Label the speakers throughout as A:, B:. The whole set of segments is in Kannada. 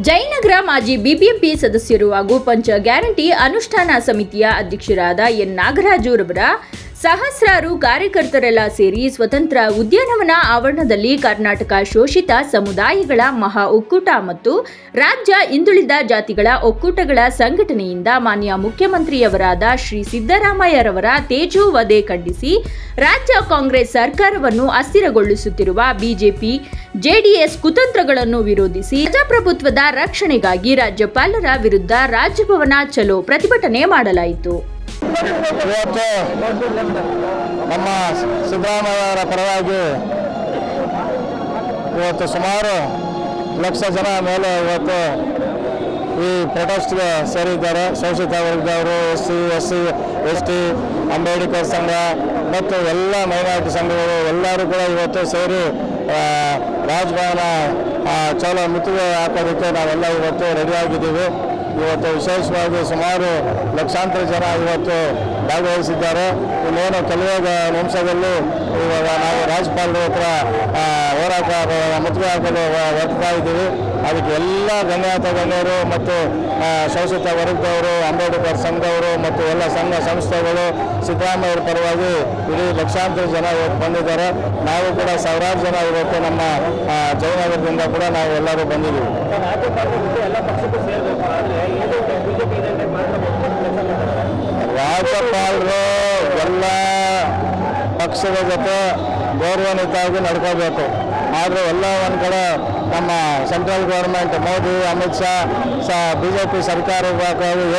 A: ಜಯನಗರ ಮಾಜಿ ಬಿಬಿಎಂಪಿ ಸದಸ್ಯರು ಹಾಗೂ ಪಂಚ ಗ್ಯಾರಂಟಿ ಅನುಷ್ಠಾನ ಸಮಿತಿಯ ಅಧ್ಯಕ್ಷರಾದ ಎನ್ ನಾಗರಾಜು ರವರ ಸಹಸ್ರಾರು ಕಾರ್ಯಕರ್ತರೆಲ್ಲ ಸೇರಿ ಸ್ವತಂತ್ರ ಉದ್ಯಾನವನ ಆವರಣದಲ್ಲಿ ಕರ್ನಾಟಕ ಶೋಷಿತ ಸಮುದಾಯಗಳ ಮಹಾ ಒಕ್ಕೂಟ ಮತ್ತು ರಾಜ್ಯ ಹಿಂದುಳಿದ ಜಾತಿಗಳ ಒಕ್ಕೂಟಗಳ ಸಂಘಟನೆಯಿಂದ ಮಾನ್ಯ ಮುಖ್ಯಮಂತ್ರಿಯವರಾದ ಶ್ರೀ ಸಿದ್ದರಾಮಯ್ಯರವರ ತೇಜು ವಧೆ ಖಂಡಿಸಿ ರಾಜ್ಯ ಕಾಂಗ್ರೆಸ್ ಸರ್ಕಾರವನ್ನು ಅಸ್ಥಿರಗೊಳಿಸುತ್ತಿರುವ ಬಿಜೆಪಿ, ಜೆಡಿಎಸ್ ಕುತಂತ್ರಗಳನ್ನು ವಿರೋಧಿಸಿ ಪ್ರಜಾಪ್ರಭುತ್ವದ ರಕ್ಷಣೆಗಾಗಿ ರಾಜ್ಯಪಾಲರ ವಿರುದ್ಧ ರಾಜಭವನ ಚಲೋ ಪ್ರತಿಭಟನೆ ಮಾಡಲಾಯಿತು.
B: ಇವತ್ತು ನಮ್ಮ ಸಿದ್ದರಾಮಯ್ಯವರ ಪರವಾಗಿ ಇವತ್ತು ಸುಮಾರು ಲಕ್ಷ ಜನ ಮೇಲೆ ಇವತ್ತು ಈ ಪ್ರೊಟೆಸ್ಟ್ಗೆ ಸೇರಿದ್ದಾರೆ. ಶೋಷಿತ ವರ್ಗದವರು S C S C S T Ambedkar Sangha ಮತ್ತು ಎಲ್ಲ ಮೈನಾರಿಟಿ ಸಂಘಗಳು ಎಲ್ಲರೂ ಕೂಡ ಇವತ್ತು ಸೇರಿ ರಾಜಭವನ ಚಲೋ ಮುತ್ತಿಗೆ ಹಾಕೋದಕ್ಕೆ ನಾವೆಲ್ಲ ಇವತ್ತು ರೆಡಿಯಾಗಿದ್ದೀವಿ ಇವತ್ತು ವಿಶೇಷವಾಗಿ ಸುಮಾರು ಲಕ್ಷಾಂತರ ಜನ ಇವತ್ತು ಭಾಗವಹಿಸಿದ್ದಾರೆ. ಇನ್ನೇನು ಕೆಲವೇ ಗ- ನಿಮಿಷದಲ್ಲಿ ಇವಾಗ ನಾವು ರಾಜ್ಯಪಾಲರ ಹತ್ರ ಹೋರಾಟ ಮುತ್ತಿಗೆ ಹಾಕಲು ಹೊ- ಹೊರಡ್ತಾ ಇದ್ದೀವಿ. ಅದಕ್ಕೆ ಎಲ್ಲ ಗಣ್ಯಾತ ಗಣ್ಯರು ಮತ್ತು ಶೋಷಿತ ವರ್ಗದವರು, ಅಂಬೇಡ್ಕರ್ ಸಂಘದವರು ಮತ್ತು ಎಲ್ಲ ಸಂಘ ಸಂಸ್ಥೆಗಳು ಸಿದ್ದರಾಮಯ್ಯರ ಪರವಾಗಿ ಇಡೀ ಲಕ್ಷಾಂತರ ಜನ ಬಂದಿದ್ದಾರೆ. ನಾವು ಕೂಡ ಸಾವಿರಾರು ಜನ ಇವತ್ತು ನಮ್ಮ ಜಯನಗರದಿಂದ ಕೂಡ ನಾವು ಎಲ್ಲರೂ ಬಂದಿದ್ದೀವಿ. ರಾಜ್ಯಪಾಲರು ಎಲ್ಲ ಪಕ್ಷದ ಜೊತೆ ಗೌರವಾನ್ವಿತವಾಗಿ ನಡ್ಕೋಬೇಕು. ಆದರೆ ಎಲ್ಲ ಒಂದು ಕಡೆ ನಮ್ಮ ಸೆಂಟ್ರಲ್ ಗೌರ್ಮೆಂಟ್ ಮೋದಿ, ಅಮಿತ್ ಶಾ, ಸ ಬಿ ಜೆ ಪಿ ಸರ್ಕಾರ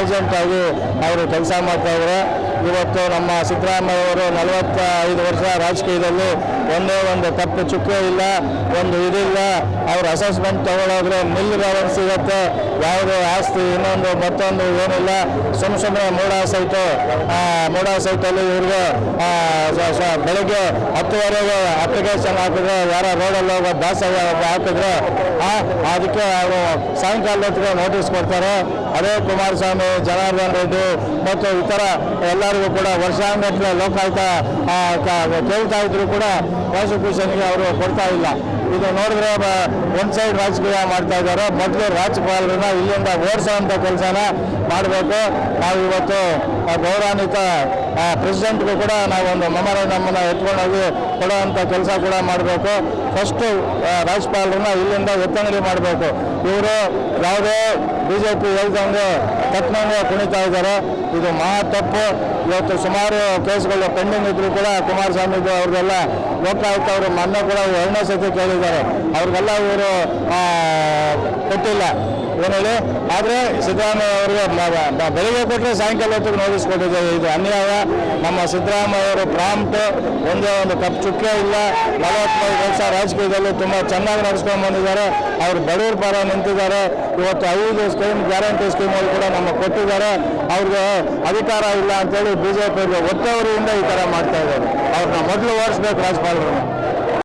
B: ಏಜೆಂಟ್ ಆಗಿ ಅವರು ಕೆಲಸ ಮಾಡ್ತಾ ಇದ್ದಾರೆ ಇವತ್ತು ನಮ್ಮ ಸಿದ್ದರಾಮಯ್ಯವರು ನಲವತ್ತೈದು ವರ್ಷ ರಾಜಕೀಯದಲ್ಲಿ ಒಂದೇ ಒಂದು ತಪ್ಪು ಚುಕ್ಕೆ ಇಲ್ಲ, ಒಂದು ಇದಿಲ್ಲ. ಅವ್ರ ಅಸೆಸ್ಮೆಂಟ್ ತಗೊಳ್ಳೋದ್ರೆ ಮಿಲ್ ಬ್ಯಾಲೆನ್ಸ್ ಸಿಗುತ್ತೆ. ಯಾವುದೇ ಆಸ್ತಿ, ಇನ್ನೊಂದು, ಮತ್ತೊಂದು ಏನಿಲ್ಲ. ಸುಮ್ಮ ಸುಮ್ಮನೆ ಮೂಡ ಸೈಟು ಮೂಡ ಸೈಟಲ್ಲಿ ಇವ್ರಿಗೆ ಬೆಳಗ್ಗೆ ಹತ್ತುವರೆಗೆ ಅಪ್ಲಿಕೇಶನ್ ಹಾಕಿದ್ರೆ, ಯಾರ ರೋಡಲ್ಲಿ ಹೋಗೋ ಒಬ್ಬ ಹಾಕಿದ್ರೆ ಅದಕ್ಕೆ ಅವರು ಸಾಯಂಕಾಲ ನೋಟಿಸ್ ಕೊಡ್ತಾರೆ. ಅದೇ ಕುಮಾರಸ್ವಾಮಿ, ಜನಾರ್ದನ್ ರೆಡ್ಡಿ ಮತ್ತು ಇತರ ಎಲ್ಲರಿಗೂ ಕೂಡ ವರ್ಷಾಂಗಟ್ಟಲೆ ಲೋಕಾಯುಕ್ತ ಕೇಳ್ತಾ ಇದ್ರು ಕೂಡ ಪ್ರಾಸಿಕ್ಯೂಷನ್ಗೆ ಅವರು ಕೊಡ್ತಾ ಇಲ್ಲ. ಇದು ನೋಡಿದ್ರೆ ಒಂದು ಸೈಡ್ ರಾಜಕೀಯ ಮಾಡ್ತಾ ಇದ್ದಾರೆ. ಮೊದಲು ರಾಜ್ಯಪಾಲರನ್ನ ಇಲ್ಲಿಂದ ಓಡಿಸೋವಂಥ ಕೆಲಸನ ಮಾಡಬೇಕು. ನಾವು ಇವತ್ತು ಗೌರವಾನ್ವಿತ ಪ್ರೆಸಿಡೆಂಟ್ಗೂ ಕೂಡ ನಾವೊಂದು ಒಂದು ಎತ್ಕೊಂಡೋಗಿ ಕೊಡೋ ಕೊಡುವಂಥ ಕೆಲಸ ಕೂಡ ಮಾಡಬೇಕು. ಫಸ್ಟು ರಾಜ್ಯಪಾಲರನ್ನ ಇಲ್ಲಿಂದ ಎತ್ತಂಗಡಿ ಮಾಡಬೇಕು. ಇವರು ಯಾವುದೇ ಬಿ ಜೆ ಪಿ ಹೇಳ್ದಂಗೆ ತಪ್ಪನಂಗೆ ಕುಣಿತಾ ಇದ್ದಾರೆ. ಇದು ಮಹಾ ತಪ್ಪು. ಇವತ್ತು ಸುಮಾರು ಕೇಸ್ಗಳು ಪೆಂಡಿಂಗ್ ಇದ್ರು ಕೂಡ ಕುಮಾರಸ್ವಾಮಿ ಅವ್ರಿಗೆಲ್ಲ ಲೋಕಾಯುಕ್ತ ಅವರು ಮೊನ್ನೆ ಕೂಡ ಎರಡನೇ ಸತಿ ಕೇಳಿದ್ದಾರೆ. ಅವ್ರಿಗೆಲ್ಲ ಇವರು ಕೊಟ್ಟಿಲ್ಲ. ಏನು ಹೇಳಿ? ಆದರೆ ಸಿದ್ದರಾಮಯ್ಯ ಅವರಿಗೆ ಬೆಳಿಗ್ಗೆ ಕೊಟ್ಟರೆ ಸಾಯಂಕಾಲ ಹೊತ್ತಿಗೆ ನೋಟಿಸ್ ಕೊಟ್ಟಿದ್ದೇವೆ ಇದು ಅನ್ಯಾಯ. ನಮ್ಮ ಸಿದ್ದರಾಮಯ್ಯ ಅವರು ಪ್ರಾಂಪ್ಟ್. ಒಂದೇ ಒಂದು ಕಪ್ ಚುಕ್ಕೆ ಇಲ್ಲ. ನಲವತ್ತೈದು ವರ್ಷ ರಾಜಕೀಯದಲ್ಲಿ ತುಂಬ ಚೆನ್ನಾಗಿ ನಡೆಸ್ಕೊಂಡು ಬಂದಿದ್ದಾರೆ. ಅವರು ಬಡವ್ರ ಪರ ನಿಂತಿದ್ದಾರೆ. ಇವತ್ತು ಐದು ಸ್ಕೀಮ್, ಗ್ಯಾರಂಟಿ ಸ್ಕೀಮ್ಗಳು ಕೂಡ ನಮಗೆ ಕೊಟ್ಟಿದ್ದಾರೆ. ಅವ್ರಿಗೆ ಅಧಿಕಾರ ಇಲ್ಲ ಅಂತೇಳಿ ಬಿ ಜೆ ಪಿ ಒತ್ತವರಿಯಿಂದ ಈ ಥರ ಮಾಡ್ತಾ ಇದ್ದಾರೆ. ಅವ್ರನ್ನ ಮೊದಲು ಓಡಿಸ್ಬೇಕು ರಾಜ್ಯಪಾಲರನ್ನ